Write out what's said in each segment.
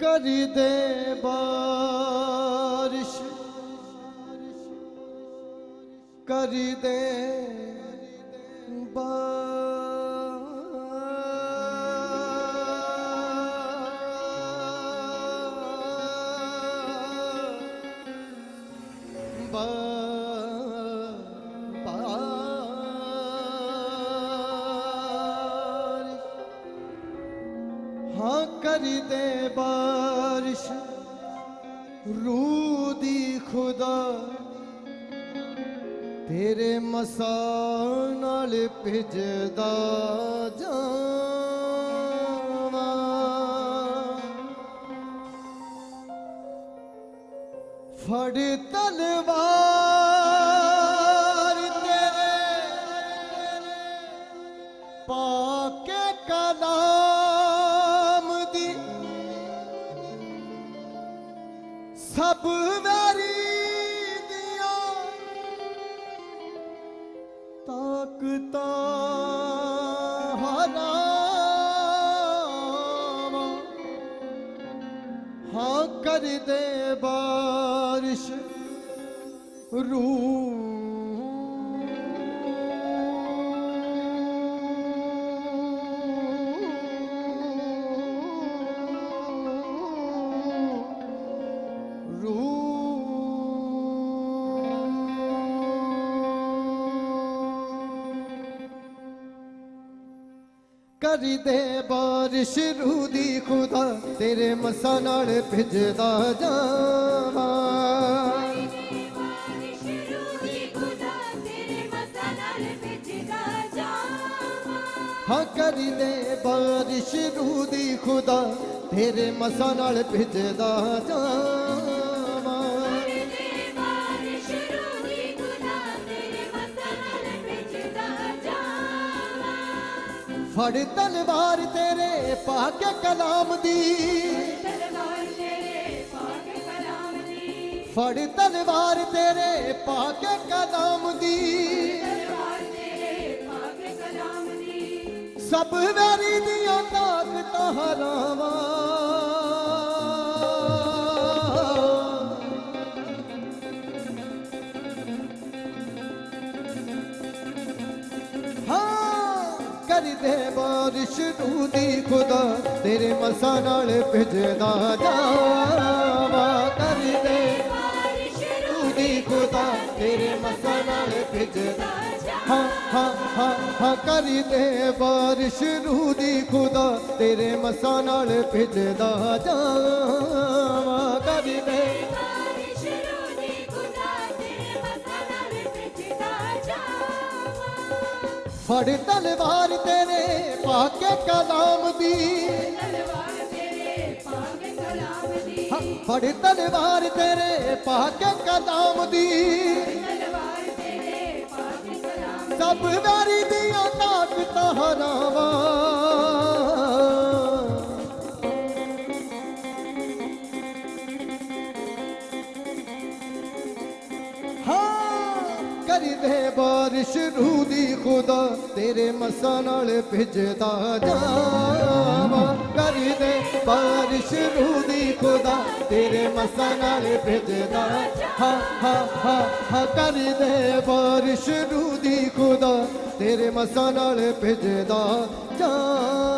ਕਰੀ ਦੇ ਬਾਰਿਸ਼ ਕਰੀ ਦੇ ਦੀ ਤੇਰੇ ਮਸਾ ਨਾਲ ਭਿਜਦਾ ਜਾਵਾਂ। ਫੜ ਤਲਵਾਰ ਤਾਕਤਾਂ ਹਰਾਵਾਂ ਹਾਂ ਕਰ ਦੇ ਬਾਰਿਸ਼ ਰੂ ਦੇ ਬਾਰਿਸ਼ ਰੂਹ ਦੀ ਖੁਦਾ ਤੇਰੇ ਮਸਾਂ ਨਾਲ ਭਿਜਦਾ ਜਾਵਾਂ। ਤੇਰੇ ਮਸਾਂ ਨਾਲ ਭਿੱਜਦਾ ਜਾਵਾਂ ਹਾਂ, ਕਰੀ ਦੇ ਬਾਰਿਸ਼ ਰੂਹ ਦੀ ਖੁਦਾ ਤੇਰੇ ਮਸਾਂ ਨਾਲ ਭਿਜਦਾ ਜਾਵਾਂ। ਫੜ ਤਲਵਾਰ ਤੇਰੇ ਪਾ ਕੇ ਕਲਾਮ ਦੀ। ਫੜ ਤਲਵਾਰ ਤੇਰੇ ਪਾ ਕੇ ਕਲਾਮ ਦੀ। ਸਭ ਵੈਰੀ ਦੀਆਂ ਤਾਕਤਾਂ ਹਰਾਵਾਂ। ਬਾਰਿਸ਼ ਨੂੰ ਦੀ ਖੁਦਾ ਤੇਰੇ ਮਸਾਂ ਨਾਲ ਭਿਜਦਾ ਜਾਵਾਂ ਕਰੀ ਦੇ। ਤੂੰ ਦੀ ਖੁਦਾ ਤੇਰੇ ਮਸਾਂ ਨਾਲ ਭਿਜਦਾ ਹਾਂ ਹਾਂ ਹਾਂ ਹਾਂ ਕਰੀ ਦੇ। ਬਾਰਿਸ਼ ਰੂਹ ਦੀ ਖੁਦਾ ਤੇਰੇ ਮਸਾਂ ਨਾਲ ਭਿਜਦਾ ਜਾਵਾਂ ਕਰੀ ਦੇ। ਬਾਰਿਸ਼ ਰੂਹੀ ਖੁਦਾ ਤੇਰੇ ਮਸਾਂ ਨਾਲ ਭਿੱਜਦਾ ਜਾਵਾਂ। ਫੜ ਤਲਵਾਰ ਤੇਰੇ ਪਾ ਕੇ ਕਲਾਮ ਦੀ। ਤਲਵਾਰ ਤੇਰੇ ਪਾਕ ਕਲਾਮ ਦੀ ਹਾਂ, ਫੜ ਤਲਵਾਰ ਤੇਰੇ ਪਾ ਕੇ ਕਲਾਮ ਦੀ। ਤਲਵਾਰ ਤੇਰੇ ਪਾਕ ਕਲਾਮ ਸਭ ਵੈਰੀ ਦੀਆਂ ਤਾਕਤਾਂ ਹਰਾਵਾਂ ਖੁਦਾ ਤੇਰੇ ਮਸਾਂ ਨਾਲ ਭਿਜਦਾ ਜਾਵਾਂ। ਕਰੀ ਦੇ ਬਾਰਿਸ਼ ਰੂਹ ਦੀ ਖੁਦਾ ਤੇਰੇ ਮਸਾਂ ਨਾਲ ਭਿਜਦਾ। ਹਾ ਹਾ ਹਾ, ਹਾਂ ਕਰੀ ਦੇ ਬਾਰਿਸ਼ ਰੂਹ ਦੀ ਖੁਦਾ ਤੇਰੇ ਮਸਾਂ ਨਾਲ ਭਿਜਦਾ ਜਾਵਾਂ।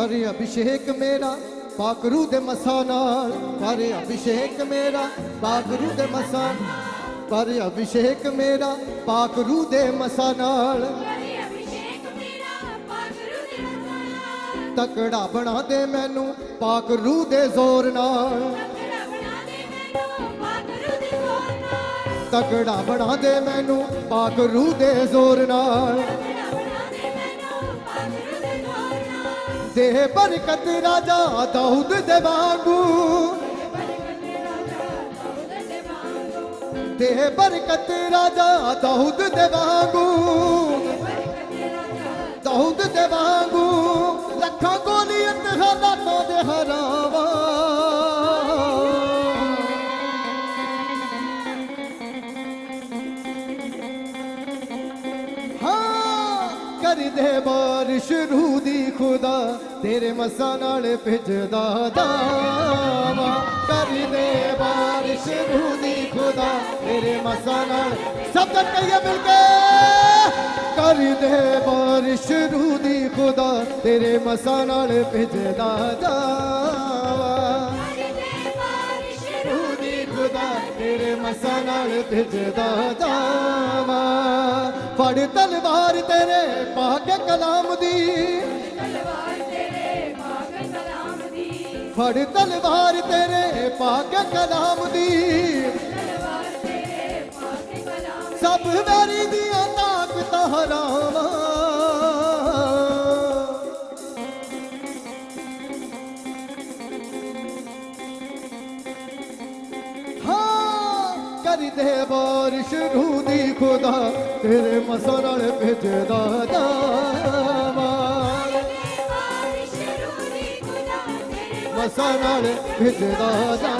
ਕਰ ਅਭਿਸ਼ੇਕ ਮੇਰਾ ਪਾਕਰੂ ਦੇ ਮਸਾ ਨਾਲ ਕਰ ਅਭਿਸ਼ੇਕ ਮੇਰਾ ਪਾਕਰੂ ਦੇ ਮਸਾ ਕਰ ਅਭਿਸ਼ੇਕ ਮੇਰਾ ਪਾਕਰੂ ਦੇ ਮਸਾ ਨਾਲ। ਤਕੜਾ ਬਣਾ ਦੇ ਮੈਨੂੰ ਪਾਕ ਰੂਹ ਦੇ ਜ਼ੋਰ ਨਾਲ। ਤਕੜਾ ਬਣਾ ਦੇ ਮੈਨੂੰ ਪਾਗਰੂ ਪਾਕ ਰੂਹ ਦੇ ਜ਼ੋਰ ਨਾਲ। ਨਾਲ ਦੇਹ ਬਰਕਤ ਰਾਜਾ ਦਾਊਦ ਦੇ ਵਾਂਗੂ। ਦੇ ਬਰਕਤ ਰਾਜਾ ਦਾਊਦ ਦੇ ਵਾਂਗੂ। ਦਾਊਦ ਦੇ ਵਾਂਗੂ ਲੱਖਾਂ ਗੋਲੀਅਤ ਹਾਲਾਤਾਂ ਦੇ ਹਰਾਵਾ। ਕਰ ਦੇ ਬਾਰਿਸ਼ ਰੂਹ ਦੀ ਖੁਦਾ, ਤੇਰੇ ਮਸਾਂ ਨਾਲ ਭਿਜਦਾ ਜਾਵਾ ਕਰ ਦੇ ਬਾਰਿਸ਼ ਰੂਹ ਦੀ ਖੁਦਾ, ਤੇਰੇ ਮਸਾਂ ਨਾਲ ਸਭ ਜਣ ਕਹੀਏ ਮਿਲ ਕੇ। ਕਰ ਦੇ ਬਾਰਿਸ਼ ਰੂਹ ਦੀ ਖੁਦਾ, ਤੇਰੇ ਮਸਾਂ ਨਾਲ ਭਿਜਦਾ ਜਾਵਾ ਮਸਾਂ ਨਾਲ ਭਿਜਦਾ ਜਾਵਾ। ਫੜ ਤਲਵਾਰ ਤੇਰੇ ਪਾ ਕਲਾਮ ਦੀ। ਫੜ ਤਲਵਾਰ ਤੇਰੇ ਪਾ ਕਲਾਮ ਦੀ। ਤਲਵਾਰ ਤੇਰੇ ਪਾਗ ਸਭ ਵੈਰੀ ਹਾਂ ਕਰ ਦੇ ਬਾਰਿਸ਼ ਰੂਹ ਦੀ ਖੁਦਾ ਤੇਰੇ ਮਸਾਂ ਨਾਲ ਭੇਜਦਾ ਜਾਵਾਂ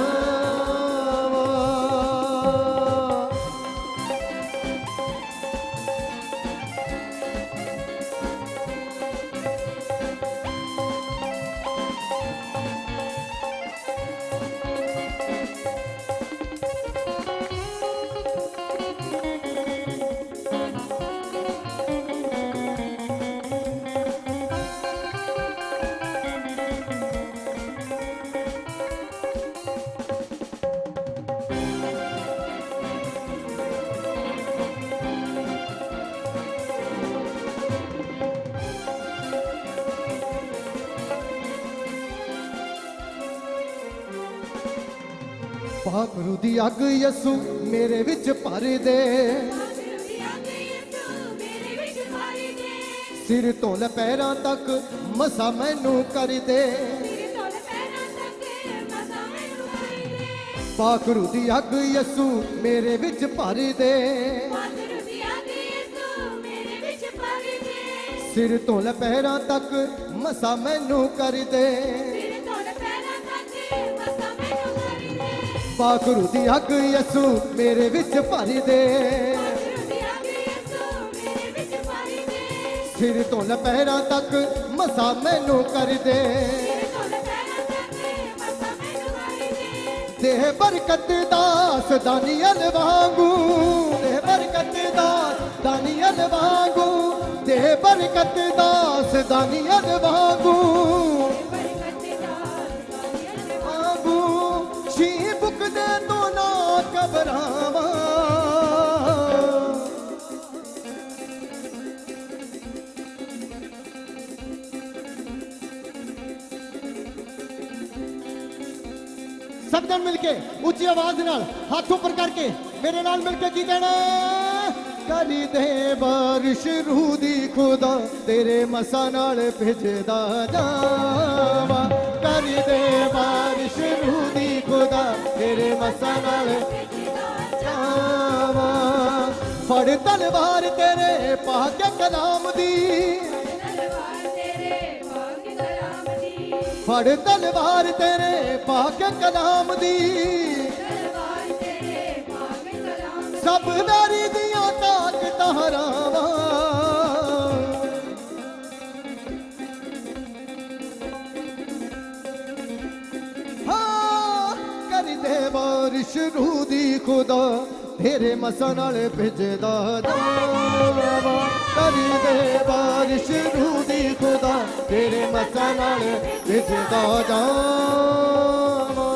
ਦੇ ਬਾਰਿਸ਼ ਰੂਹੀ ਖੁਦਾ ਤੇਰੇ ਮਸਾਂ ਨਾਲ ਭੇਜਦਾ ਜਾਵਾਂ ਪਾਕ ਰੂ ਦੀ ਅੱਗ ਯਸੂ ਮੇਰੇ ਵਿੱਚ ਭਰ ਦੇ। ਸਿਰ ਤੋਂ ਪੈਰਾਂ ਤੱਕ ਮਸਾ ਮੈਨੂੰ ਕਰ ਦੇ। ਮਾਰੀ ਦੇ। ਅੱਗ ਯਸੂ ਮੇਰੇ ਵਿੱਚ ਭਰ ਦੇ। ਸਿਰ ਤੋਂ ਪੈਰਾਂ ਤੱਕ ਮਸਾ ਮੈਨੂੰ ਕਰ ਦੇ। ਦੇ ਪਾਕ ਦੀ ਅੱਗ ਯਸੂ ਮੇਰੇ ਵਿੱਚ ਭਰ ਦੇ। ਰੁਪਿਆ ਦੇ ਸਿਰ ਤੋਂ ਪੈਰਾਂ ਤੱਕ ਮਸਾ ਮੈਨੂੰ ਕਰ ਦੇ। ਤੇਰੇ ਦੇਹ ਬਰਕਤ ਦਾਸ ਦਾਨੀਅਲ ਵਾਂਗੂ, ਦੇਹ ਬਰਕਤ ਦਾਸ ਦਾਨੀਅਲ ਵਾਂਗੂ, ਦੇਹ ਬਰਕਤ ਦਾਸ ਦਾਨੀਅਲ ਵਾਂਗੂ। ਬੁਕਦੇ ਤੋਂ ਨਾ ਘਬਰਾਵਾਂ ਸਭ ਜਣ ਮਿਲ ਕੇ ਉੱਚੀ ਆਵਾਜ਼ ਨਾਲ ਹੱਥ ਉੱਪਰ ਕਰਕੇ ਮੇਰੇ ਨਾਲ ਮਿਲ ਕੇ ਕੀ ਕਹਿਣਾ ਕਰੀ ਦੇ ਬਾਰਿਸ਼ ਰੂਹ ਦੀ ਖੁਦਾ ਤੇਰੇ ਮਸਾ ਨਾਲ ਭਿਜਦਾ ਜਾਵਾ। ਕਰੀ ਦੇ ਬਾਰਿਸ਼ ਰੂਹ ਦੀ ਤੇਰੇ ਮਸਾ ਨਾਲ ਜਾਵਾ। ਫੜ ਤਲਵਾਰ ਤੇਰੇ ਪਾ ਕੇ ਕਲਾਮ ਦੀ। ਤੇਰੇ ਪਾਗ ਕਲਾਮ ਦੀ ਫੜ ਤਲਵਾਰ ਤੇਰੇ ਪਾ ਕੇ ਕਲਾਮ ਦੀ। ਤਲਵਾਰ ਸਭ ਵੈਰੀ ਦੀਆਂ ਤਾਕਤਾਂ ਹਰਾਵਾਂ। ਬਾਰਿਸ਼ ਦੀ ਖੁਦਾ ਤੇਰੇ ਮਸਾਂ ਨਾਲ ਭਿਜਦਾ ਜਾਵਾ ਕਰ ਦੇ ਬਾਰਿਸ਼ ਰੂ ਦੀ ਖੁਦਾ ਤੇਰੇ ਮਸਾਂ ਨਾਲ ਭਿਜਦਾ ਜਾਵਾ।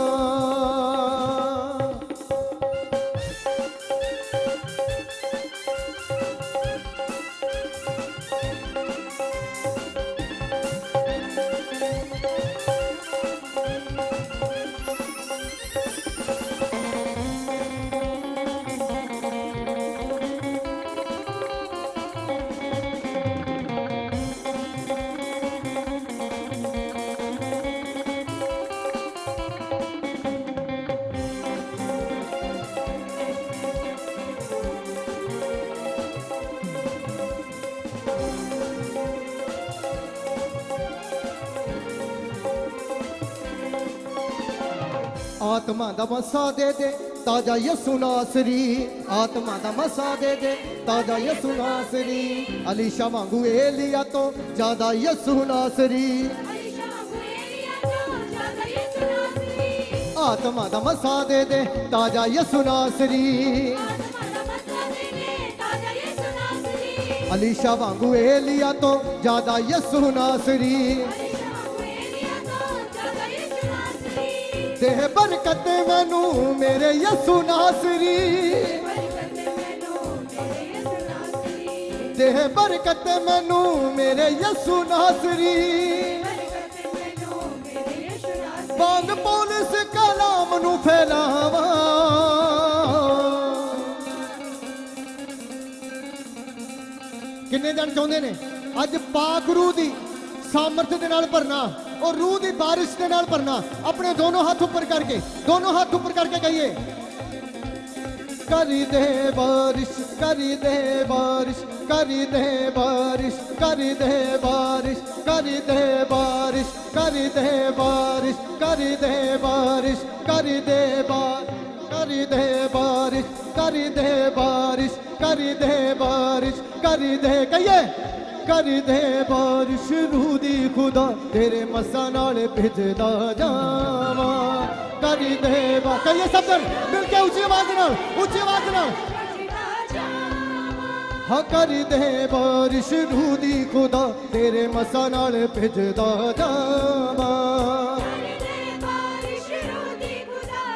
ਆਤਮਾ ਦਾ ਮਸਾ ਦੇ ਦੇ ਤਾਜਾ ਯਸੂ ਨਾਸਰੀ। ਆਤਮਾ ਦਾ ਮਸਾ ਦੇ ਦੇ ਤਾਜਾ ਯਸੂ ਨਾਸਰੀ। ਅਲੀਸ਼ਾ ਵਾਂਗੂ ਏਲੀਆ ਤੋਂ ਜ਼ਿਆਦਾ ਯਸੂ ਨਾਸਰੀ। ਆਤਮਾ ਦਾ ਮਸਾ ਦੇ ਦੇ ਤਾਜਾ ਯਸੂ ਨਾਸਰੀ। ਨਾਸਰੀ। ਅਲੀਸ਼ਾ ਵਾਂਗੂ ਏਲੀਆ ਤੋਂ ਜ਼ਿਆਦਾ ਯਸੂ ਨਾਸਰੀ। ਦੇ ਦੇਹ ਬਰਕਤ ਮੈਨੂੰ ਮੇਰੇ ਯਸੂ ਨਾਸਰੀ। ਬਰਕਤ ਮੈਨੂੰ ਬਰਕਤ ਮੈਨੂੰ ਮੇਰੇ ਯਸੂ ਨਾਸਰੀ। ਬਰਕਤ ਮੈਨੂੰ ਵਾਂਗ ਪੌਲਸ ਕਲਾਮ ਨੂੰ ਫੈਲਾਵਾ। ਕਿੰਨੇ ਜਣ ਚਾਹੁੰਦੇ ਨੇ? ਅੱਜ ਪਾਕ ਰੂਹ ਦੀ ਸਾਮਰਥ ਦੇ ਨਾਲ ਭਰਨਾ। ਔਰ ਰੂਹ ਦੀ ਬਾਰਿਸ਼ ਦੇ ਨਾਲ ਭਰਨਾ ਆਪਣੇ ਦੋਨੋਂ ਹੱਥ ਉੱਪਰ ਕਰਕੇ ਦੋਨੋਂ ਹੱਥ ਉੱਪਰ ਕਰਕੇ ਕਹੀਏ ਕਰੀ ਦੇ ਬਾਰਿਸ਼ ਕਰੀ ਦੇ ਬਾਰਿਸ਼ ਕਰੀ ਦੇ ਬਾਰਿਸ਼ ਕਰੀ ਦੇ ਬਾਰਿਸ਼ ਕਰੀ ਦੇ ਬਾਰਿਸ਼ ਕਰੀ ਦੇ ਬਾਰਿਸ਼ ਕਰੀ ਦੇ ਬਾਰਿਸ਼ ਕਰੀ ਦੇ ਬਾਰਿਸ਼ ਕਰੀ ਦੇ ਬਾਰਿਸ਼ ਕਰੀ ਦੇ ਬਾਰਿਸ਼ ਕਰੀ ਦੇ ਬਾਰਿਸ਼ ਕਰੀ ਦੇ ਕਹੀਏ ਕਰੀ ਦੇ ਬਾਰਿਸ਼ ਰੂਹ ਦੀ ਖੁਦਾ, ਤੇਰੇ ਮਸਾਂ ਨਾਲ ਭਿਜਦਾ ਜਾਵਾਂ। ਕਰੀ ਦੇ ਬਾ ਕਹੀਏ ਸਭ ਜਣ ਮਿਲ ਕੇ ਉੱਚੀ ਆਵਾਜ਼ ਨਾਲ, ਉੱਚੀ ਆਵਾਜ਼ ਨਾਲ। ਭਜਦਾ ਜਾਵਾਂ ਕਰੀ ਦੇ ਬਾਰਿਸ਼ ਰੂਹ ਦੀ ਖੁਦਾ, ਤੇਰੇ ਮਸਾਂ ਨਾਲ ਭਿਜਦਾ ਜਾਵਾਂ।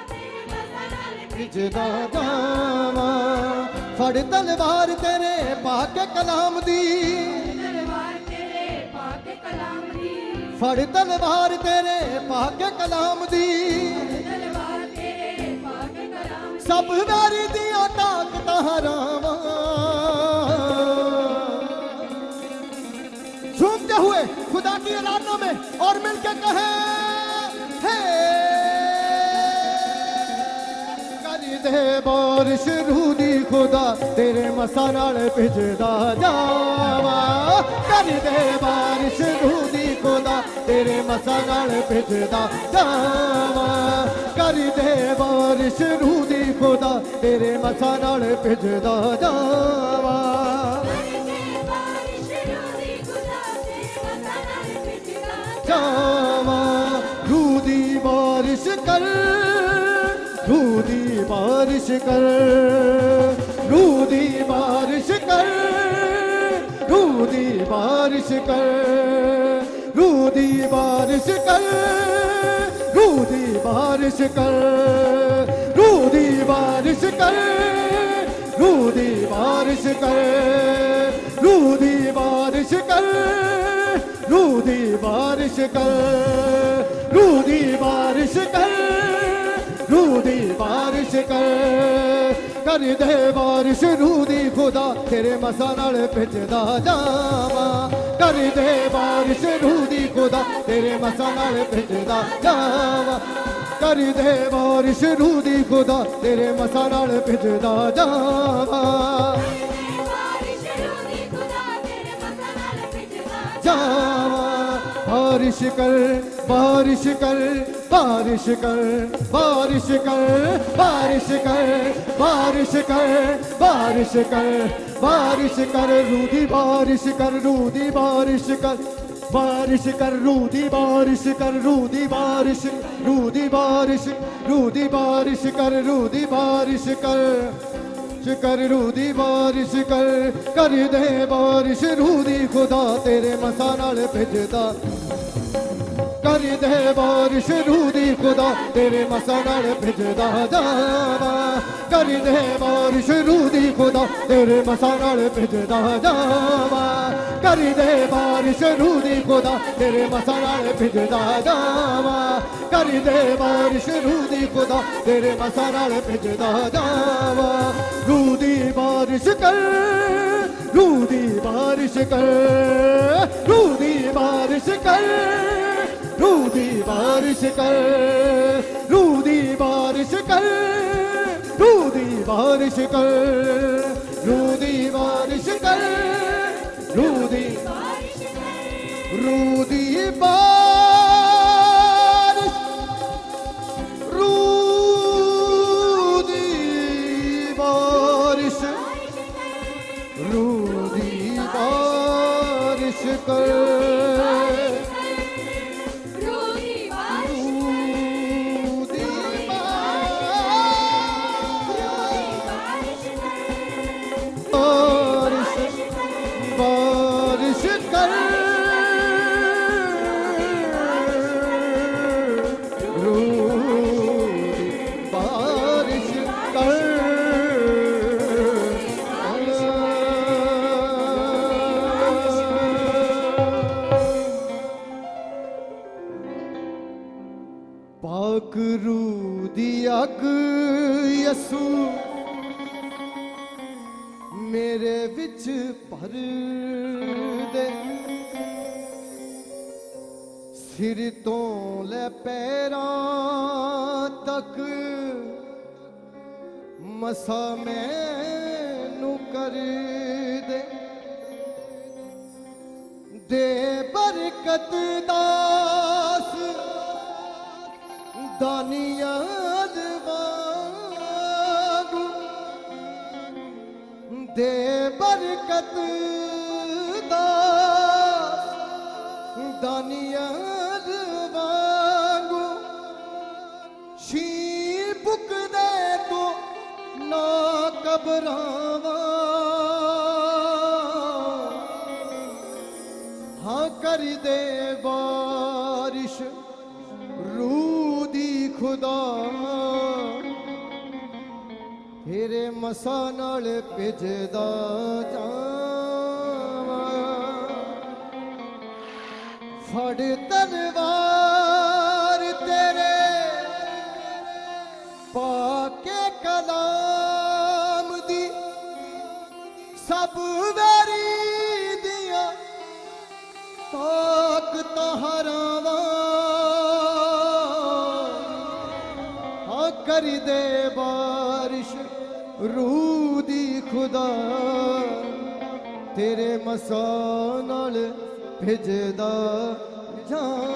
ਦੇ ਭਿਜਦਾ ਜਾਵਾਂ। ਫੜ ਤਲਵਾਰ ਤੇਰੇ ਪਾ ਕੇ ਕਲਾਮ ਦੀ। ਫੜ ਤਲਵਾਰ ਤੇਰੇ ਪਾ ਕੇ ਕਲਾਮ ਦੀ। ਸਭ ਵੈਰੀ ਦੀਆਂ ਤਾਕਤਾਂ ਹਰਾਵਾਂ। ਝੂਮਦੇ ਹੋਏ ਖੁਦਾ ਕੀ ਐਲਾਨੋਂ ਮੇ ਔਰ ਮਿਲ ਕੇ ਕਹੇ, ਹੈ ਕਰ ਦੇ ਬਾਰਿਸ਼ ਰੂਦੀ ਖੁਦਾ ਤੇਰੇ ਮਸਾ ਨਾਲ ਭਿਜਦਾ ਜਾਵਾ। ਕਰ ਦੇ ਬਾਰਿਸ਼ ਰੂਹ ਖੁਦਾ ਤੇਰੇ ਮਸਾਂ ਨਾਲ ਭਿਜਦਾ ਜਾਵਾ। ਕਰੀ ਦੇ ਬਾਰਿਸ਼ ਰੂਹ ਦੀ ਖੁਦਾ ਤੇਰੇ ਮਸਾਂ ਨਾਲ ਭਿਜਦਾ ਜਾਵਾ। ਜਾਵਾ ਰੂਹ ਦੀ ਬਾਰਿਸ਼ ਕਰ ਰੂਹ ਦੀ ਬਾਰਿਸ਼ ਕਰ ਰੂਹ ਦੀ ਬਾਰਿਸ਼ ਕਰ ਰੂਹ ਦੀ ਬਾਰਿਸ਼ ਕਰ। ਬਾਰਿਸ਼ ਕਰ ਰੂਹ ਦੀ ਬਾਰਿਸ਼ ਕਰ ਰੂਹ ਦੀ ਬਾਰਿਸ਼ ਕਰ ਰੂਹ ਦੀ ਬਾਰਿਸ਼ ਕਰ ਰੂਹ ਦੀ ਬਾਰਿਸ਼ ਕਰ ਰੂਹ ਦੀ ਬਾਰਿਸ਼ ਕਰ ਰੂਹ ਦੀ ਬਾਰਿਸ਼ ਕਰ ਰੂਹ ਦੀ ਬਾਰਿਸ਼ ਕਰ ਕਰ ਦੇ ਬਾਰਿਸ਼ ਰੂਹ ਦੀ ਖੁਦਾ ਤੇਰੇ ਮਸਾਂ ਨਾਲ ਭਿੱਜਦਾ ਜਾਵਾਂ ਕਰਦੇ ਬਾਰਿਸ਼ ਨੂੰ ਦੀ ਖੁਦਾ, ਤੇਰੇ ਮਸਾਂ ਨਾਲ ਭਿੱਜਦਾ ਜਾਵਾ। ਕਰਦੇ ਬਾਰਿਸ਼ ਨੂੰ ਦੀ ਖੁਦਾ, ਤੇਰੇ ਮਸਾਂ ਨਾਲ ਭਿੱਜਦਾ ਜਾਵਾ। ਜਾਵਾ। ਬਾਰਿਸ਼ ਕਰ ਬਾਰਿਸ਼ ਕਰ ਬਾਰਿਸ਼ ਕਰ ਬਾਰਿਸ਼ ਕਰ ਬਾਰਿਸ਼ ਕਰ ਬਾਰਿਸ਼ ਕਰ ਬਾਰਿਸ਼ ਕਰ। ਬਾਰਿਸ਼ ਕਰ ਰੂ ਦੀ ਬਾਰਿਸ਼ ਕਰ ਰੂ ਦੀ ਬਾਰਿਸ਼ ਕਰ ਬਾਰਿਸ਼ ਕਰ ਰੂ ਦੀ ਬਾਰਿਸ਼ ਕਰ ਰੂ ਦੀ ਬਾਰਿਸ਼ ਰੂ ਦੀ ਬਾਰਿਸ਼ ਰੂ ਦੀ ਬਾਰਿਸ਼ ਕਰ ਰੂ ਦੀ ਬਾਰਿਸ਼ ਕਰ ਕਰ ਰੂ ਦੀ ਬਾਰਿਸ਼ ਕਰ ਕਰ ਦੇ ਬਾਰਿਸ਼ ਰੂ ਦੀ ਖੁਦਾ ਤੇਰੇ ਮਸਾ ਨਾਲ ਭਿੱਜਦਾ। ਦੇ ਬਾਰਿਸ਼ ਰੂਹ ਦੀ ਖੁਦਾ, ਤੇਰੇ ਮਸਾਂ ਨਾਲ ਭਿੱਜਦਾ ਜਾਵਾ। ਕਰ ਦੇ ਬਾਰਿਸ਼ ਰੂਹ ਦੀ ਖੁਦਾ, ਤੇਰੇ ਮਸਾਂ ਨਾਲ ਭਿੱਜਦਾ ਜਾਵਾ। ਕਰ ਦੇ ਬਾਰਿਸ਼ ਰੂਹ ਦੀ ਖੁਦਾ, ਤੇਰੇ ਮਸਾਂ ਨਾਲ ਭਿੱਜਦਾ ਜਾਵਾ। ਕਰ ਦੇ ਬਾਰਿਸ਼ ਰੂਹ ਦੀ ਖੁਦਾ, ਤੇਰੇ ਮਸਾਂ ਨਾਲ ਭਿੱਜਦਾ ਜਾਵਾ। ਰੂਹ ਦੀ ਬਾਰਿਸ਼ ਕਰ ਰੂਹ ਦੀ ਬਾਰਿਸ਼ ਕਰ ਰੂਹ ਦੀ ਬਾਰਿਸ਼ ਕਰ। रूदी बारिश कर रूदी बारिश कर रूदी बारिश कर रूदी बारिश कर रूदी रूदी बारिश रूदी बारिश रूदी बारिश कर ਸਿਰ ਤੋਂ ਲੈ ਪੈਰਾਂ ਤੱਕ। ਮਸਾ ਮੈਨੂੰ ਕਰ ਦੇ। ਦੇ ਬਰਕਤ ਦਾਸ। ਦਾਨੀਆਂ ਦੇ ਬਰਕਤ ਦਾ ਦਾਨੀਆਂ ਕਬਰਾਵਾਂ ਹਾਂ ਕਰ ਦੇ ਬਾਰਿਸ਼, ਰੂਹ ਦੀ ਖੁਦਾ ਤੇਰੇ ਮਸਾ ਨਾਲ ਭਿਜਦਾ ਜਾਵਾਂ ਫੜ ਤਲਵਾਰ ਤੇਰੇ, ਪਾ ਕੇ ਕਲਾ ਸਭ ਵੈਰੀ ਦੀਆਂ, ਤਾਕਤਾਂ ਹਰਾਵਾਂ। ਹਾਂ ਕਰ ਦੇ ਬਾਰਿਸ਼ ਰੂਹ ਦੀ ਖੁਦਾ, ਤੇਰੇ ਮਸਾ ਨਾਲ ਭਿਜਦਾ ਜਾਂ